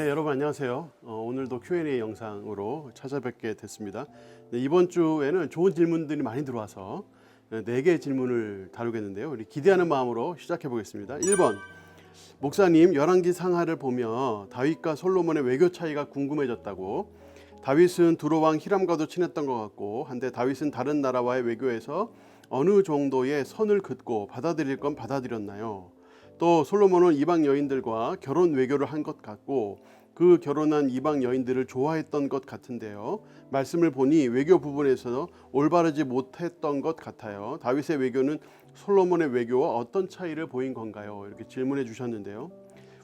네, 여러분 안녕하세요. 어, 오늘도 Q&A 영상으로 찾아뵙게 됐습니다. 네, 이번 주에는 좋은 질문들이 많이 들어와서 네 개의 질문을 다루겠는데요. 우리 기대하는 마음으로 시작해 보겠습니다. 1번. 목사님, 열왕기 상하를 보며 다윗과 솔로몬의 외교 차이가 궁금해졌다고. 다윗은 두로왕 히람과도 친했던 것 같고, 한데 다윗은 다른 나라와의 외교에서 어느 정도의 선을 긋고 받아들일 건 받아들였나요? 또 솔로몬은 이방 여인들과 결혼 외교를 한 것 같고 그 결혼한 이방 여인들을 좋아했던 것 같은데요. 말씀을 보니 외교 부분에서 올바르지 못했던 것 같아요. 다윗의 외교는 솔로몬의 외교와 어떤 차이를 보인 건가요? 이렇게 질문해 주셨는데요.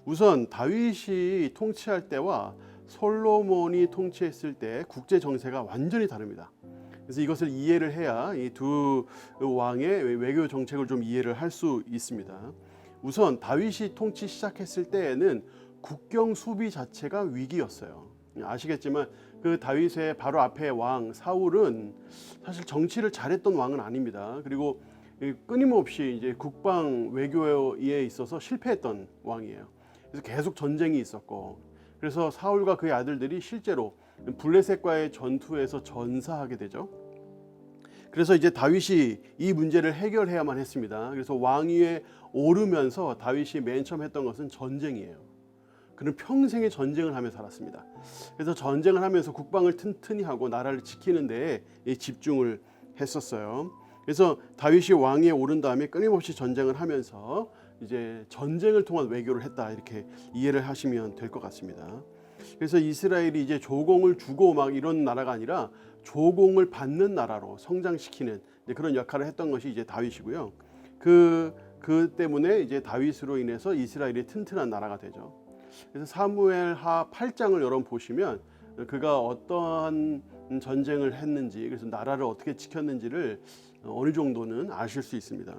우선 다윗이 통치할 때와 솔로몬이 통치했을 때 국제 정세가 완전히 다릅니다. 그래서 이것을 이해를 해야 이 두 왕의 외교 정책을 좀 이해를 할 수 있습니다. 우선 다윗이 통치 시작했을 때에는 국경 수비 자체가 위기였어요. 아시겠지만 그 다윗의 바로 앞에 왕 사울은 사실 정치를 잘했던 왕은 아닙니다. 그리고 끊임없이 이제 국방 외교에 있어서 실패했던 왕이에요. 그래서 계속 전쟁이 있었고 그래서 사울과 그의 아들들이 실제로 블레셋과의 전투에서 전사하게 되죠. 그래서 이제 다윗이 이 문제를 해결해야만 했습니다. 그래서 왕위에 오르면서 다윗이 맨 처음 했던 것은 전쟁이에요. 그는 평생의 전쟁을 하며 살았습니다. 그래서 전쟁을 하면서 국방을 튼튼히 하고 나라를 지키는 데에 집중을 했었어요. 그래서 다윗이 왕위에 오른 다음에 끊임없이 전쟁을 하면서 이제 전쟁을 통한 외교를 했다 이렇게 이해를 하시면 될 것 같습니다. 그래서 이스라엘이 이제 조공을 주고 막 이런 나라가 아니라 조공을 받는 나라로 성장시키는 그런 역할을 했던 것이 이제 다윗이고요. 그, 그 때문에 이제 다윗으로 인해서 이스라엘이 튼튼한 나라가 되죠. 그래서 사무엘하 8장을 여러분 보시면 그가 어떠한 전쟁을 했는지 그래서 나라를 어떻게 지켰는지를 어느 정도는 아실 수 있습니다.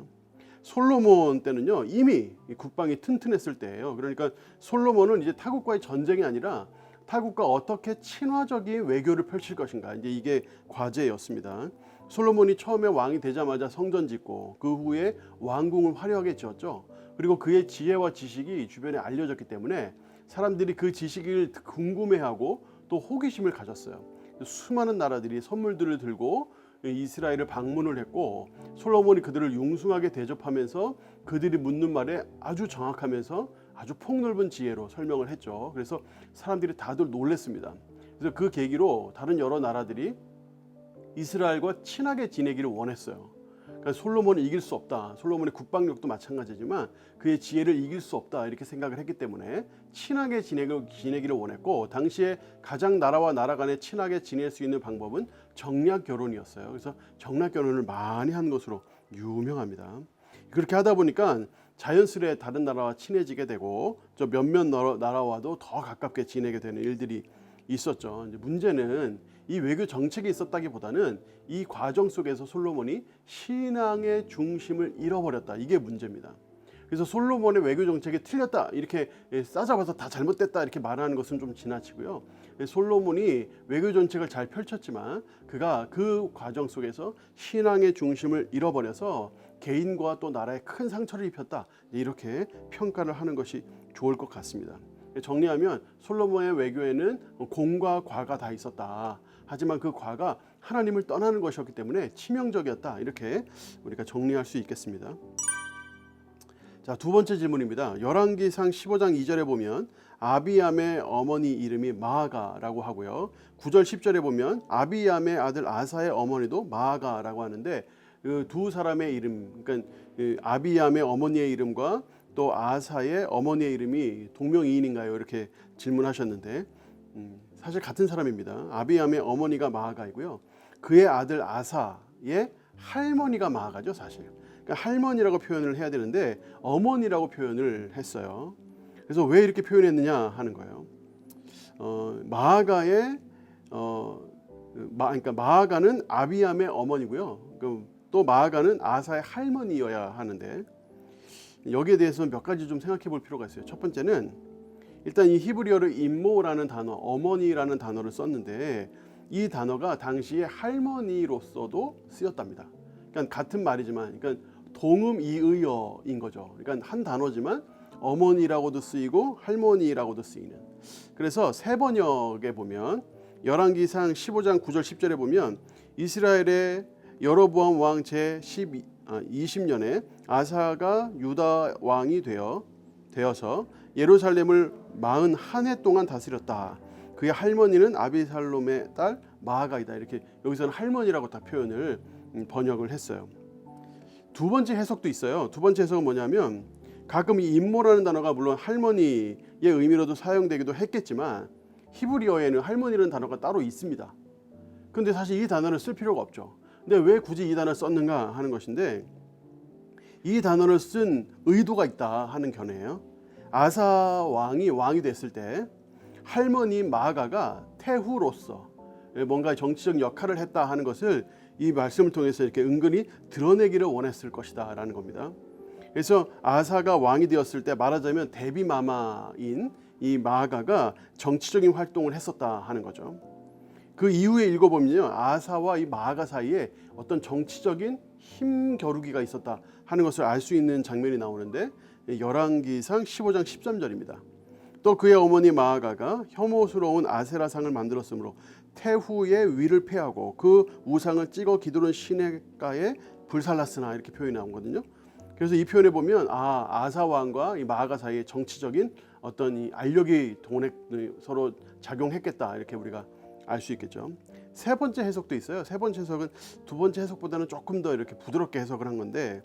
솔로몬 때는요 이미 국방이 튼튼했을 때예요. 그러니까 솔로몬은 이제 타국과의 전쟁이 아니라 타국과 어떻게 친화적인 외교를 펼칠 것인가 이제 이게 과제였습니다. 솔로몬이 처음에 왕이 되자마자 성전 짓고 그 후에 왕궁을 화려하게 지었죠. 그리고 그의 지혜와 지식이 주변에 알려졌기 때문에 사람들이 그 지식을 궁금해하고 또 호기심을 가졌어요. 수많은 나라들이 선물들을 들고 이스라엘을 방문을 했고 솔로몬이 그들을 융숭하게 대접하면서 그들이 묻는 말에 아주 정확하면서 아주 폭넓은 지혜로 설명을 했죠. 그래서 사람들이 다들 놀랬습니다. 그래서 그 계기로 다른 여러 나라들이 이스라엘과 친하게 지내기를 원했어요. 그러니까 솔로몬을 이길 수 없다. 솔로몬의 국방력도 마찬가지지만 그의 지혜를 이길 수 없다 이렇게 생각을 했기 때문에 친하게 지내기를, 원했고 당시에 가장 나라와 나라 간에 친하게 지낼 수 있는 방법은 정략 결혼이었어요. 그래서 정략 결혼을 많이 한 것으로 유명합니다. 그렇게 하다 보니까 자연스레 다른 나라와 친해지게 되고 저 몇몇 나라와도 더 가깝게 지내게 되는 일들이 있었죠. 문제는 이 외교 정책이 있었다기보다는 이 과정 속에서 솔로몬이 신앙의 중심을 잃어버렸다. 이게 문제입니다. 그래서 솔로몬의 외교 정책이 틀렸다 이렇게 싸잡아서 다 잘못됐다 이렇게 말하는 것은 좀 지나치고요. 솔로몬이 외교 정책을 잘 펼쳤지만 그가 그 과정 속에서 신앙의 중심을 잃어버려서 개인과 또 나라에 큰 상처를 입혔다 이렇게 평가를 하는 것이 좋을 것 같습니다. 정리하면 솔로몬의 외교에는 공과 과가 다 있었다. 하지만 그 과가 하나님을 떠나는 것이었기 때문에 치명적이었다. 이렇게 우리가 정리할 수 있겠습니다. 자, 두 번째 질문입니다. 열왕기상 15장 2절에 보면 아비암의 어머니 이름이 마아가라고 하고요. 9절 10절에 보면 아비암의 아들 아사의 어머니도 마아가라고 하는데 그두 사람의 이름, 그러니까 그 아비암의 어머니의 이름과 또 아사의 어머니의 이름이 동명이인인가요? 이렇게 질문하셨는데 음, 사실 같은 사람입니다. 아비암의 어머니가 마아가이고요. 그의 아들 아사의 할머니가 마아가죠, 사실. 그러니까 할머니라고 표현을 해야 되는데 어머니라고 표현을 했어요. 그래서 왜 이렇게 표현했느냐 하는 거예요. 어, 마아가의 어, 마, 그러니까 마아가는 아비암의 어머니고요. 그, 또 마아가는 아사의 할머니여야 하는데 여기에 대해서 몇 가지 좀 생각해 볼 필요가 있어요. 첫 번째는 일단 이 히브리어로 임모라는 단어, 어머니라는 단어를 썼는데 이 단어가 당시에 할머니로서도 쓰였답니다. 그러니까 같은 말이지만, 그러니까 동음 이의어인 거죠. 그러니까 한 단어지만 어머니라고도 쓰이고 할머니라고도 쓰이는. 그래서 세 번역에 보면 열왕기상 15장 9절 10절에 보면 이스라엘의 여로보암 12, 아, 20년에 아사가 유다 왕이 되어 되어서 예루살렘을 41해 동안 다스렸다. 그의 할머니는 아비살롬의 딸 마아가이다. 이렇게 여기서는 할머니라고 다 표현을 음, 번역을 했어요. 두 번째 해석도 있어요. 두 번째 해석은 뭐냐면 가끔 이 임모라는 단어가 물론 할머니의 의미로도 사용되기도 했겠지만 히브리어에는 할머니라는 단어가 따로 있습니다. 근데 사실 이 단어를 쓸 필요가 없죠. 근데 왜 굳이 이 단어를 썼는가 하는 것인데 이 단어를 쓴 의도가 있다 하는 견해예요. 아사 왕이 왕이 됐을 때 할머니 마가가 태후로서 뭔가 정치적 역할을 했다 하는 것을 이 말씀을 통해서 이렇게 은근히 드러내기를 원했을 것이다라는 겁니다. 그래서 아사가 왕이 되었을 때 말하자면 데비 마마인 이 마가가 정치적인 활동을 했었다 하는 거죠. 그 이후에 읽어보면요 아사와 이 마가 사이에 어떤 정치적인 힘 겨루기가 있었다 하는 것을 알 수 있는 장면이 나오는데 열왕기상 15장 13절입니다. 또 그의 어머니 마아가가 혐오스러운 아세라 상을 만들었으므로 태후의 위를 패하고 그 우상을 찍어 기도는 시내가에 불살랐으나 이렇게 표현이 나오거든요. 그래서 이 표현에 보면 아 아사 왕과 이 마아가 사이에 정치적인 어떤 이 알력이 동원해 서로 작용했겠다 이렇게 우리가 알 수 있겠죠. 세 번째 해석도 있어요. 세 번째 해석은 두 번째 해석보다는 조금 더 이렇게 부드럽게 해석을 한 건데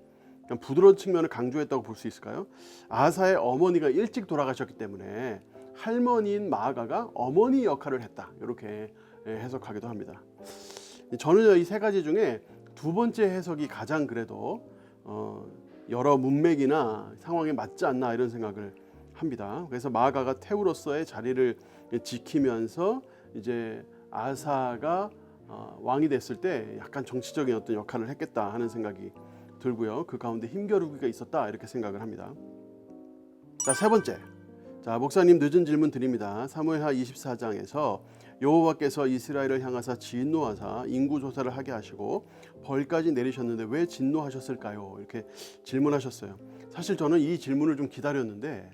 부드러운 측면을 강조했다고 볼 수 있을까요? 아사의 어머니가 일찍 돌아가셨기 때문에 할머니인 마아가가 어머니 역할을 했다 이렇게 예, 해석하기도 합니다. 저는 이 세 가지 중에 두 번째 해석이 가장 그래도 어, 여러 문맥이나 상황에 맞지 않나 이런 생각을 합니다. 그래서 마아가가 태우로서의 자리를 지키면서 이제 아사가 어, 왕이 됐을 때 약간 정치적인 어떤 역할을 했겠다 하는 생각이 들고요. 그 가운데 힘겨루기가 있었다 이렇게 생각을 합니다. 자, 세 번째. 자, 목사님 늦은 질문 드립니다. 사무엘하 24장에서 여호와께서 이스라엘을 향하사 진노하사 인구 조사를 하게 하시고 벌까지 내리셨는데 왜 진노하셨을까요? 이렇게 질문하셨어요. 사실 저는 이 질문을 좀 기다렸는데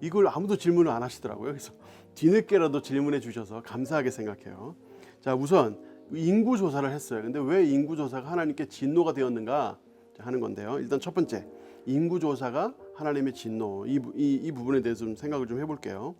이걸 아무도 질문을 안 하시더라고요. 그래서 뒤늦게라도 질문해 주셔서 감사하게 생각해요. 자, 우선 인구 조사를 했어요. 근데 왜 인구 조사가 하나님께 진노가 되었는가 하는 건데요. 일단 첫 번째 인구 조사가 하나님의 진노 이, 이, 이 부분에 대해서 좀 생각을 좀 해볼게요.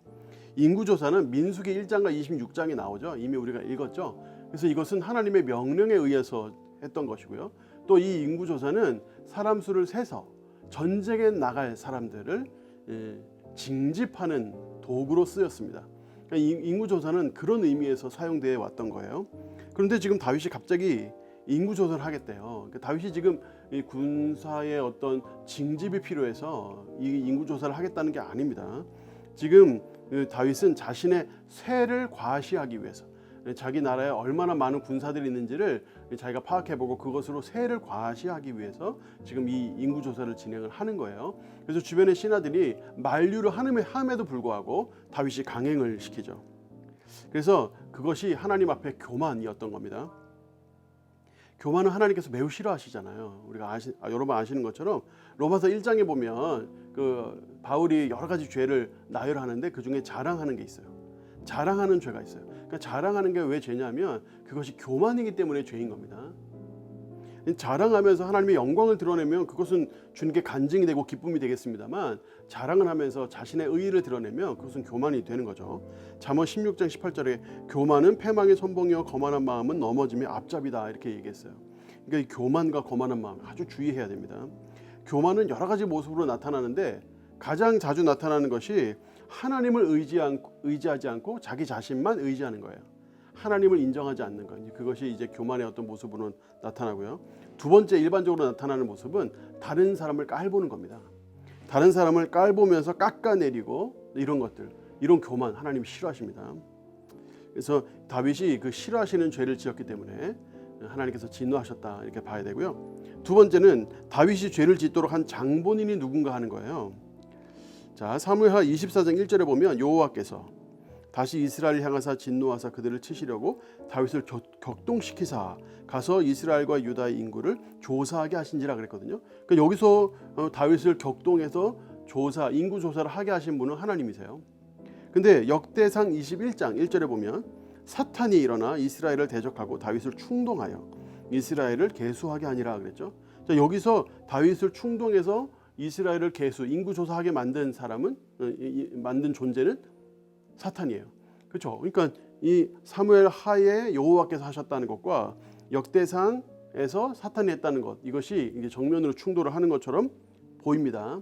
인구 조사는 민수기 1장과 26장에 나오죠. 이미 우리가 읽었죠. 그래서 이것은 하나님의 명령에 의해서 했던 것이고요. 또 이 인구 조사는 사람 수를 세서 전쟁에 나갈 사람들을 예, 징집하는 도구로 쓰였습니다. 그러니까 이 인구 조사는 그런 의미에서 사용되어 왔던 거예요. 그런데 지금 다윗이 갑자기 인구 조사를 하겠대요. 그러니까 다윗이 지금 이 군사의 어떤 징집이 필요해서 이 인구 조사를 하겠다는 게 아닙니다. 지금 그 다윗은 자신의 세를 과시하기 위해서 자기 나라에 얼마나 많은 군사들이 있는지를 자기가 파악해보고 그것으로 세를 과시하기 위해서 지금 이 인구 조사를 진행을 하는 거예요. 그래서 주변의 신하들이 만류를 함에도 불구하고 다윗이 강행을 시키죠. 그래서 그것이 하나님 앞에 교만이었던 겁니다. 교만은 하나님께서 매우 싫어하시잖아요. 우리가 아시, 아, 여러분 아시는 것처럼 로마서 1장에 보면 그 바울이 여러 가지 죄를 나열하는데 그 중에 자랑하는 게 있어요. 자랑하는 죄가 있어요. 그러니까 자랑하는 게 왜 죄냐면 그것이 교만이기 때문에 죄인 겁니다. 자랑하면서 하나님의 영광을 드러내면 그것은 게 간증이 되고 기쁨이 되겠습니다만 자랑을 하면서 자신의 의의를 드러내면 그것은 교만이 되는 거죠. 잠언 16장 18절에 교만은 패망의 선봉이요 거만한 마음은 넘어짐의 앞잡이다 이렇게 얘기했어요. 그러니까 이 교만과 거만한 마음 아주 주의해야 됩니다. 교만은 여러 가지 모습으로 나타나는데 가장 자주 나타나는 것이 하나님을 의지하지 않고 자기 자신만 의지하는 거예요. 하나님을 인정하지 않는 것. 그것이 이제 교만의 어떤 모습으로 나타나고요. 두 번째 일반적으로 나타나는 모습은 다른 사람을 깔보는 겁니다. 다른 사람을 깔보면서 깎아내리고 이런 것들, 이런 교만 하나님 싫어하십니다. 그래서 다윗이 그 싫어하시는 죄를 지었기 때문에 하나님께서 진노하셨다 이렇게 봐야 되고요. 두 번째는 다윗이 죄를 짓도록 한 장본인이 누군가 하는 거예요. 자 사무엘하 24장 1절에 보면 여호와께서 다시 이스라엘 향하사 진노하사 그들을 치시려고 다윗을 격동시키사 가서 이스라엘과 유다의 인구를 조사하게 하신지라 그랬거든요. 그러니까 여기서 어, 다윗을 격동해서 조사, 인구 조사를 하게 하신 분은 하나님이세요. 근데 역대상 21장 1절에 보면 사탄이 일어나 이스라엘을 대적하고 다윗을 충동하여 이스라엘을 계수하게 하니라 그랬죠. 자, 여기서 다윗을 충동해서 이스라엘을 계수, 인구 조사하게 만든 사람은 어, 만든 존재는 사탄이에요. 그렇죠? 그러니까 이 사무엘 하에 여호와께서 하셨다는 것과 역대상에서 사탄이 했다는 것 이것이 이제 정면으로 충돌을 하는 것처럼 보입니다.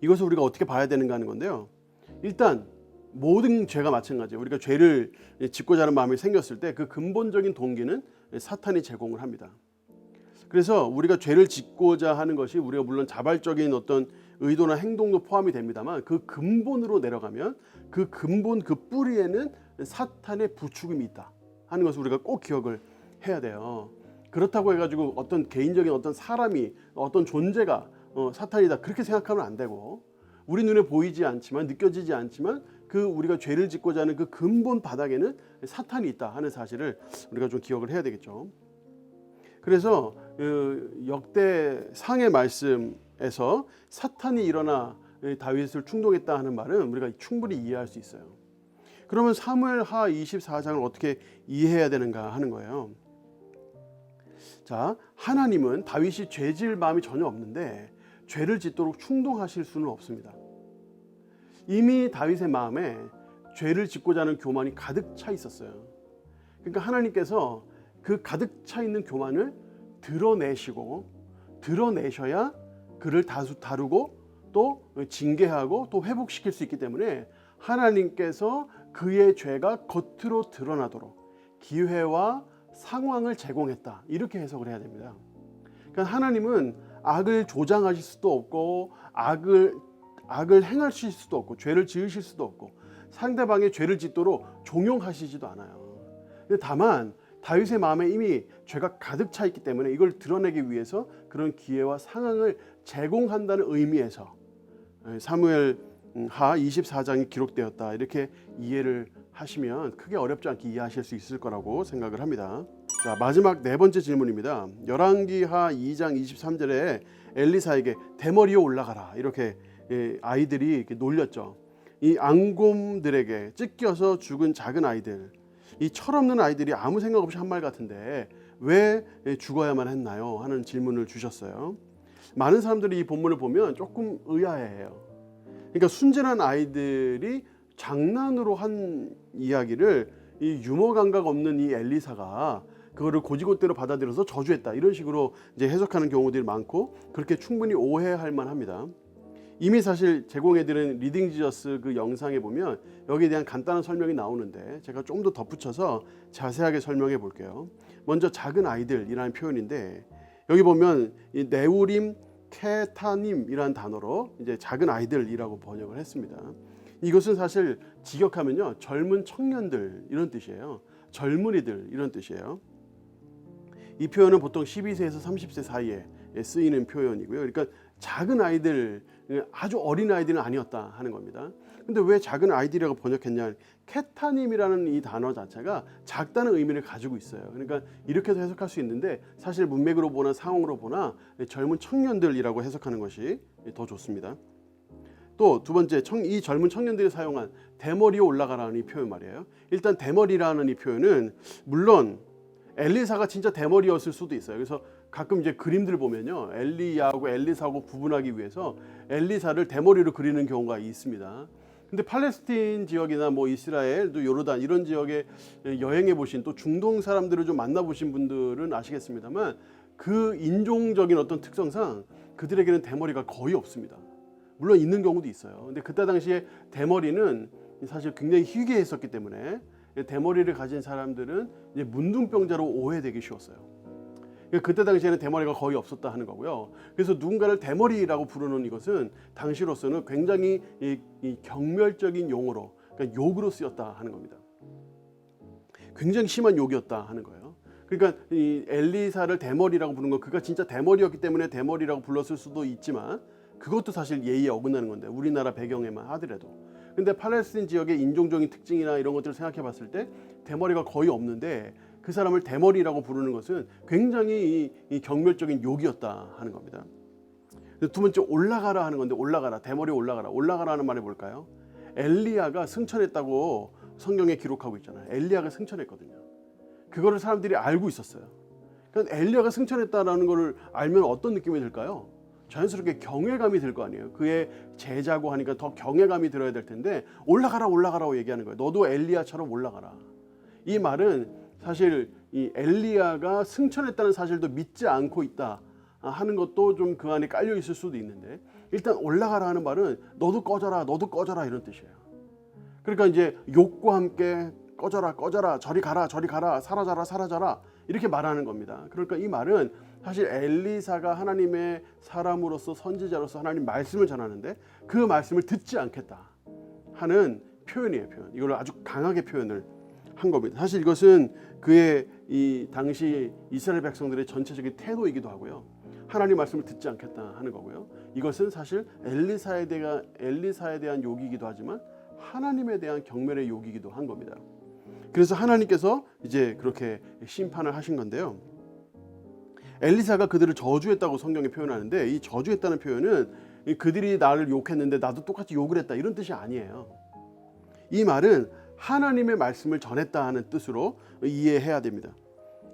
이것을 우리가 어떻게 봐야 되는가 하는 건데요. 일단 모든 죄가 마찬가지예요. 우리가 죄를 짓고자 하는 마음이 생겼을 때 그 근본적인 동기는 사탄이 제공을 합니다. 그래서 우리가 죄를 짓고자 하는 것이 우리가 물론 자발적인 어떤 의도나 행동도 포함이 됩니다만 그 근본으로 내려가면 그 근본 그 뿌리에는 사탄의 부추김이 있다 하는 것을 우리가 꼭 기억을 해야 돼요. 그렇다고 해가지고 어떤 개인적인 어떤 사람이 어떤 존재가 어, 사탄이다 그렇게 생각하면 안 되고 우리 눈에 보이지 않지만 느껴지지 않지만 그 우리가 죄를 짓고자 하는 그 근본 바닥에는 사탄이 있다 하는 사실을 우리가 좀 기억을 해야 되겠죠. 그래서 그 역대 상의 말씀 에서 사탄이 일어나 다윗을 충동했다 하는 말은 우리가 충분히 이해할 수 있어요. 그러면 사무엘 하 24장을 어떻게 이해해야 되는가 하는 거예요. 자, 하나님은 다윗이 죄질 마음이 전혀 없는데 죄를 짓도록 충동하실 수는 없습니다. 이미 다윗의 마음에 죄를 짓고자 하는 교만이 가득 차 있었어요. 그러니까 하나님께서 그 가득 차 있는 교만을 드러내시고 드러내셔야 그를 다수 다루고 또 징계하고 또 회복시킬 수 있기 때문에 하나님께서 그의 죄가 겉으로 드러나도록 기회와 상황을 제공했다 이렇게 해석을 해야 됩니다. 그러니까 하나님은 악을 조장하실 수도 없고 악을 악을 행하실 수도 없고 죄를 지으실 수도 없고 상대방의 죄를 짓도록 종용하시지도 않아요. 다만 다윗의 마음에 이미 죄가 가득 차 있기 때문에 이걸 드러내기 위해서 그런 기회와 상황을 제공한다는 의미에서 사무엘 하 24장이 기록되었다 이렇게 이해를 하시면 크게 어렵지 않게 이해하실 수 있을 거라고 생각을 합니다. 자 마지막 네 번째 질문입니다. 열왕기하 2장 23절에 엘리사에게 대머리에 올라가라 이렇게 예, 아이들이 이렇게 놀렸죠. 이 앙곰들에게 찢겨서 죽은 작은 아이들, 이 철없는 아이들이 아무 생각 없이 한 말 같은데 왜 죽어야만 했나요? 하는 질문을 주셨어요. 많은 사람들이 이 본문을 보면 조금 의아해해요. 그러니까 순진한 아이들이 장난으로 한 이야기를 이 유머 감각 없는 이 엘리사가 그거를 고지고대로 받아들여서 저주했다 이런 식으로 이제 해석하는 경우들이 많고 그렇게 충분히 오해할 만합니다. 이미 사실 제공해드린 리딩 지저스 그 영상에 보면 여기에 대한 간단한 설명이 나오는데 제가 좀 더 덧붙여서 자세하게 설명해 볼게요. 먼저 작은 아이들이라는 표현인데 여기 보면 이 네우림 케타님이라는 단어로 이제 작은 아이들이라고 번역을 했습니다. 이것은 사실 직역하면요 젊은 청년들 이런 뜻이에요. 젊은이들 이런 뜻이에요. 이 표현은 보통 12세에서 30세 사이에 쓰이는 표현이고요. 그러니까 작은 아이들 아주 어린 아이들은 아니었다 하는 겁니다. 근데 왜 작은 아이들이라고 번역했냐? 케타님이라는 이 단어 자체가 작다는 의미를 가지고 있어요. 그러니까 이렇게도 해석할 수 있는데 사실 문맥으로 보나 상황으로 보나 젊은 청년들이라고 해석하는 것이 더 좋습니다. 또 두 번째 청, 이 젊은 청년들이 사용한 대머리에 올라가라는 이 표현 말이에요. 일단 대머리라는 이 표현은 물론 엘리사가 진짜 대머리였을 수도 있어요. 그래서 가끔 이제 그림들 보면요, 엘리야하고 엘리사하고 구분하기 위해서 엘리사를 대머리로 그리는 경우가 있습니다. 근데 팔레스틴 지역이나 뭐 이스라엘, 또 요르단 이런 지역에 여행해 보신 또 중동 사람들을 좀 만나 보신 분들은 아시겠습니다만 그 인종적인 어떤 특성상 그들에게는 대머리가 거의 없습니다. 물론 있는 경우도 있어요. 근데 그때 당시에 대머리는 사실 굉장히 희귀했었기 때문에 대머리를 가진 사람들은 문둥병자로 오해되기 쉬웠어요. 그러니까 그때 당시에는 대머리가 거의 없었다 하는 거고요. 그래서 누군가를 대머리라고 부르는 이것은 당시로서는 굉장히 이, 이 경멸적인 용어로, 그러니까 욕으로 쓰였다 하는 겁니다. 굉장히 심한 욕이었다 하는 거예요. 그러니까 이 엘리사를 대머리라고 부르는 건 그가 진짜 대머리였기 때문에 대머리라고 불렀을 수도 있지만 그것도 사실 예의에 어긋나는 건데 우리나라 배경에만 하더라도 근데 팔레스틴 지역의 인종적인 특징이나 이런 것들을 생각해 봤을 때 대머리가 거의 없는데 그 사람을 대머리라고 부르는 것은 굉장히 이, 이 경멸적인 욕이었다 하는 겁니다. 두 번째 올라가라 하는 건데 올라가라 대머리 올라가라 올라가라 하는 말이 뭘까요? 엘리야가 승천했다고 성경에 기록하고 있잖아요. 엘리야가 승천했거든요. 그거를 사람들이 알고 있었어요. 그러니까 엘리야가 승천했다라는 것을 알면 어떤 느낌이 들까요? 자연스럽게 경외감이 들 거 아니에요. 그의 제자고 하니까 더 경외감이 들어야 될 텐데 올라가라 올라가라고 얘기하는 거예요. 너도 엘리야처럼 올라가라. 이 말은 사실 이 엘리야가 승천했다는 사실도 믿지 않고 있다 하는 것도 좀 그 안에 깔려 있을 수도 있는데 일단 올라가라 하는 말은 너도 꺼져라 너도 꺼져라 이런 뜻이에요. 그러니까 이제 욕과 함께 꺼져라 꺼져라 저리 가라 저리 가라 사라져라 사라져라 이렇게 말하는 겁니다. 그러니까 이 말은 사실 엘리사가 하나님의 사람으로서 선지자로서 하나님 말씀을 전하는데 그 말씀을 듣지 않겠다 하는 표현이에요. 표현. 이걸 아주 강하게 표현을 한 겁니다. 사실 이것은 그의 이 당시 이스라엘 백성들의 전체적인 태도이기도 하고요. 하나님 말씀을 듣지 않겠다 하는 거고요. 이것은 사실 엘리사에 대한 엘리사에 대한 욕이기도 하지만 하나님에 대한 경멸의 욕이기도 한 겁니다. 그래서 하나님께서 이제 그렇게 심판을 하신 건데요. 엘리사가 그들을 저주했다고 성경에 표현하는데 이 저주했다는 표현은 이 그들이 나를 욕했는데 나도 똑같이 욕을 했다 이런 뜻이 아니에요. 이 말은 하나님의 말씀을 전했다 하는 뜻으로 이해해야 됩니다.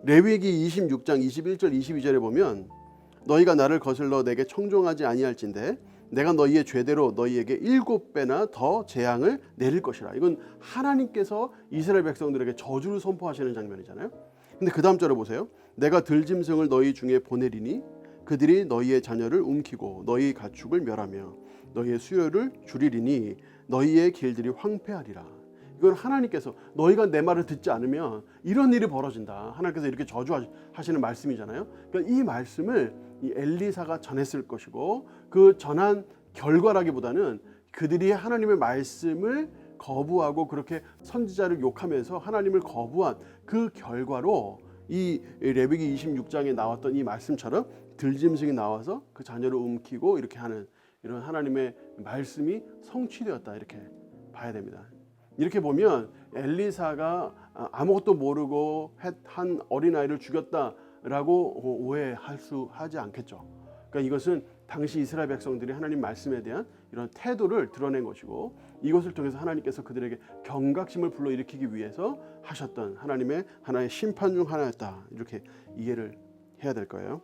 레위기 26장 21절 22절에 보면 너희가 나를 거슬러 내게 청종하지 아니할진대 내가 너희의 죄대로 너희에게 일곱 배나 더 재앙을 내릴 것이라. 이건 하나님께서 이스라엘 백성들에게 저주를 선포하시는 장면이잖아요. 근데 그 다음 절에 보세요. 내가 들짐승을 너희 중에 보내리니 그들이 너희의 자녀를 움키고 너희 가축을 멸하며 너희의 수요를 줄이리니 너희의 길들이 황폐하리라. 이건 하나님께서 너희가 내 말을 듣지 않으면 이런 일이 벌어진다. 하나님께서 이렇게 저주하시는 말씀이잖아요. 그러니까 이 말씀을 이 엘리사가 전했을 것이고 그 전한 결과라기보다는 그들이 하나님의 말씀을 거부하고 그렇게 선지자를 욕하면서 하나님을 거부한 그 결과로 이 레위기 26장에 나왔던 이 말씀처럼 들짐승이 나와서 그 자녀를 움키고 이렇게 하는 이런 하나님의 말씀이 성취되었다 이렇게 봐야 됩니다. 이렇게 보면 엘리사가 아무것도 모르고 한 어린아이를 죽였다라고 오해할 수 하지 않겠죠. 그러니까 이것은 당시 이스라엘 백성들이 하나님 말씀에 대한 이런 태도를 드러낸 것이고 이것을 통해서 하나님께서 그들에게 경각심을 불러일으키기 위해서 하셨던 하나님의 하나의 심판 중 하나였다. 이렇게 이해를 해야 될 거예요.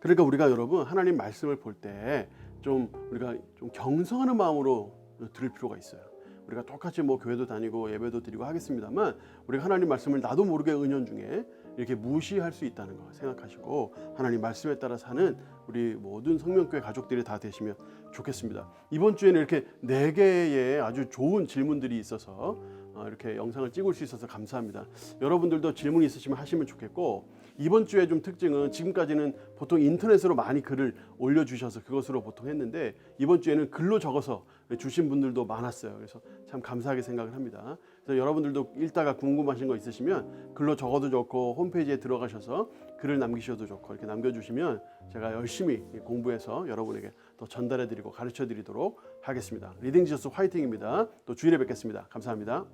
그러니까 우리가 여러분 하나님 말씀을 볼 때 좀 우리가 좀 경성하는 마음으로 들을 필요가 있어요. 우리가 똑같이 뭐 교회도 다니고 예배도 드리고 하겠습니다만 우리가 하나님 말씀을 나도 모르게 은연 중에 이렇게 무시할 수 있다는 거 생각하시고 하나님 말씀에 따라 사는 우리 모든 성명교회 가족들이 다 되시면 좋겠습니다. 이번 주에는 이렇게 네 개의 아주 좋은 질문들이 있어서 어, 이렇게 영상을 찍을 수 있어서 감사합니다. 여러분들도 질문 있으시면 하시면 좋겠고 이번 주에 좀 특징은 지금까지는 보통 인터넷으로 많이 글을 올려주셔서 그것으로 보통 했는데 이번 주에는 글로 적어서 주신 분들도 많았어요. 그래서 참 감사하게 생각을 합니다. 그래서 여러분들도 읽다가 궁금하신 거 있으시면 글로 적어도 좋고 홈페이지에 들어가셔서 글을 남기셔도 좋고 이렇게 남겨주시면 제가 열심히 공부해서 여러분에게 더 전달해드리고 가르쳐드리도록 하겠습니다. 리딩 지저스 화이팅입니다. 또 주일에 뵙겠습니다. 감사합니다.